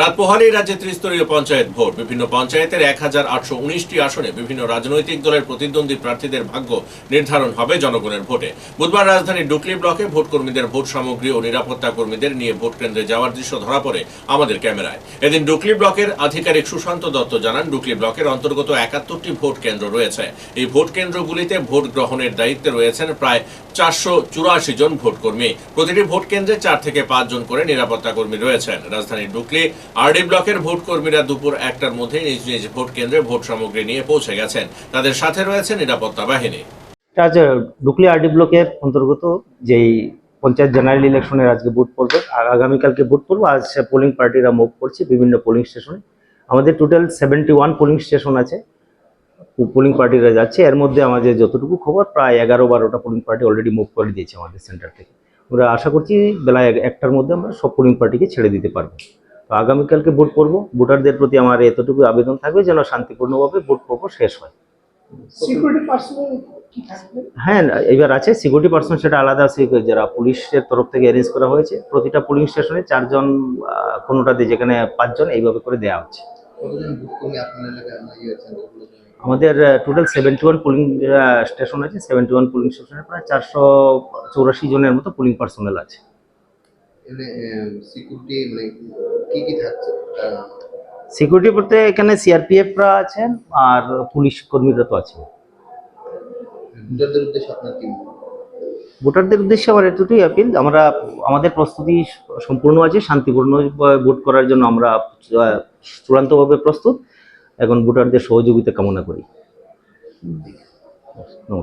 রাত রাজ্যে ত্রিস্তরীয় পঞ্চায়েত ভোট। বিভিন্ন পঞ্চায়েতের এক হাজার আটশো উনিশটি আসনে বিভিন্ন রাজনৈতিক দলের প্রতিদ্বন্দ্বী প্রার্থীদের ভাগ্য নির্ধারণ হবে জনগণের ভোটে। বুধবার রাজধানীর ডুকলি ব্লকে ভোট কর্মীদের ভোট সামগ্রী ও নিরাপত্তা কর্মীদের নিয়ে ভোট কেন্দ্রে যাওয়ার দৃশ্য ধরা পড়ে আমাদের ক্যামেরায়। এদিন ডুকলি ব্লকের আধিকারিক সুশান্ত দত্ত জানান, ডুকলি ব্লকের অন্তর্গত একাত্তরটি ভোট কেন্দ্র রয়েছে। এই ভোট কেন্দ্রগুলিতে ভোট গ্রহণের দায়িত্বে রয়েছেন প্রায় চারশো চুরাশি জন ভোটকর্মী। প্রতিটি ভোট কেন্দ্রে চার থেকে পাঁচ জন করে নিরাপত্তা কর্মী রয়েছেন। রাজধানীর ডুকলি আরডি ব্লকের ভোট কর্মীরা দুপুর একটার মধ্যে নিজ নিজ ভোট কেন্দ্রে ভোট সামগ্রী নিয়ে পৌঁছে গেছেন। তাদের সাথে রয়েছে নিরাপত্তা বাহিনী। আজ ডুকলি আরডি ব্লকের অন্তর্গত, যেই পঞ্চায়েত জেনারেল ইলেকশনের আজকে ভোট পড়বে। আর আগামীকালকে ভোট পড়ব। আজ পোলিং পার্টিরা মুভ করছে বিভিন্ন পোলিং স্টেশনে আমাদের total seventy one polling station আছে পোলিং পার্টিরা যাচ্ছে। এর মধ্যে আমাদের যতটুকু খবর, প্রায় এগারো বারোটা পোলিং পার্টি অলরেডি মুভ করে দিয়েছে আমাদের সেন্টার থেকে। আমরা আশা করছি বেলা একটার মধ্যে আমরা সব পোলিং পার্টিকে ছেড়ে দিতে পারব। তো আগামীকালকে ভোট পড়ব। ভোটারদের প্রতি আমার এতটুকু আবেদন থাকবে যেন শান্তিপূর্ণভাবে ভোট পর্ব শেষ হয়। সিকিউরিটি পার্সোনাল কি থাকবে? হ্যাঁ এবার আছে সিকিউরিটি পার্সন সেটা আলাদা যারা পুলিশের তরফ থেকে অ্যারেঞ্জ করা হয়েছে প্রতিটা পুলিং স্টেশনে চারজন কোনোটাতে যেখানে পাঁচজন এইভাবে করে দেওয়া হচ্ছে। ইয়ে আমাদের total seventy one polling station আছে। সেভেন্টি ওয়ান পুলিং স্টেশনে প্রায় চারশো চৌরাশি জনের মতো পুলিং পার্সোনাল আছে। সিকিউরিটি মানে কি কি থাকছে? সিকিউরিটি বলতে এখানে সিআরপিএফরা আছেন আর পুলিশ কর্মীরা তো আছে ভোটারদের উদ্দেশ্যে আপনার কি ভোটারদের উদ্দেশ্যে আমার এতটুকুই আপিল আমরা আমাদের প্রস্তুতি সম্পূর্ণ আছে শান্তিপূর্ণ ভোট করার জন্য আমরা চূড়ান্তভাবে প্রস্তুত। এখন ভোটারদের সহযোগিতা কামনা করি। নমস্কার।